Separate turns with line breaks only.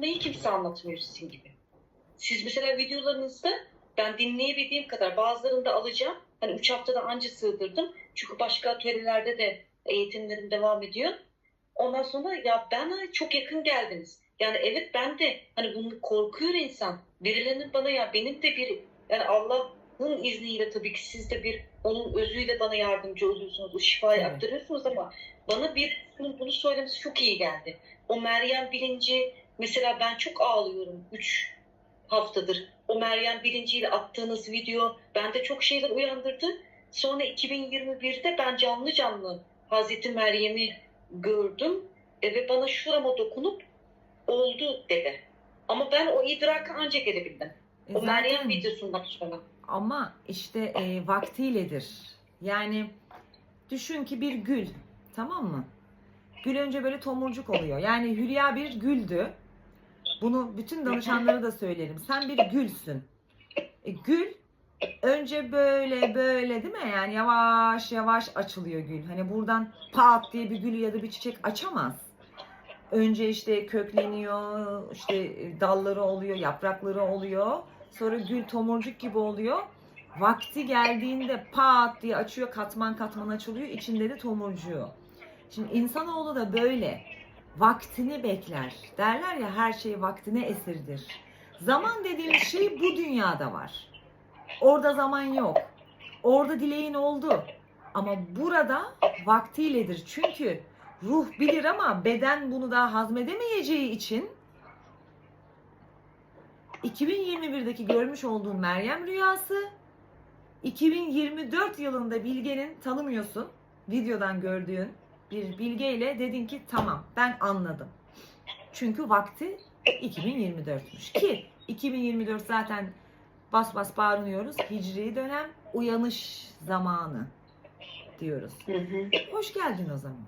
Neyi kimse anlatmıyor sizin gibi. Siz mesela videolarınızda ben dinleyebildiğim kadar bazılarını da alacağım. Hani 3 haftada anca sığdırdım. Çünkü başka atölyelerde de eğitimlerim devam ediyor. Ondan sonra ya bana çok yakın geldiniz. Yani evet ben de hani bunu korkuyor insan. Birilerinin bana ya benim de bir yani Allah'ın izniyle tabii ki siz de bir onun özüyle bana yardımcı oluyorsunuz. O şifayı
Evet.
aktarıyorsunuz ama bana bir bunu, bunu söylemesi çok iyi geldi. O Meryem bilinci mesela ben çok ağlıyorum 3 haftadır. O Meryem bilinciyle attığınız video bende çok şeyler uyandırdı. Sonra 2021'de ben canlı canlı Hazreti Meryem'i gördüm e, ve bana şurama dokunup oldu dedi. Ama ben o idraka ancak gelebildim.
E
O Meryem
zaten-
videosundan sonra.
Ama işte e, vaktiyledir. Yani düşün ki bir gül, tamam mı? Gül önce böyle tomurcuk oluyor. Yani Hülya bir güldü. Bunu bütün danışanlara da söylerim. Sen bir gülsün. E, gül önce böyle böyle değil mi? Yani yavaş yavaş açılıyor gül. Hani buradan pat diye bir gül ya da bir çiçek açamaz. Önce işte kökleniyor, işte dalları oluyor, yaprakları oluyor. Sonra gül tomurcuk gibi oluyor. Vakti geldiğinde pat diye açıyor, katman katman açılıyor. İçinde de tomurcuğu. Şimdi insanoğlu da böyle. Vaktini bekler. Derler ya her şey vaktine esirdir. Zaman dediğimiz şey bu dünyada var. Orada zaman yok. Orada dileğin oldu. Ama burada vaktiyledir. Çünkü ruh bilir ama beden bunu daha hazmedemeyeceği için 2021'deki görmüş olduğun Meryem rüyası 2024 yılında Bilge'nin tanımıyorsun. Videodan gördüğün bir bilgeyle dedin ki tamam ben anladım. Çünkü vakti 2024'müş ki 2024 zaten bas bas bağırıyoruz. Hicri dönem uyanış zamanı diyoruz.
Hı hı.
Hoş geldin o zaman.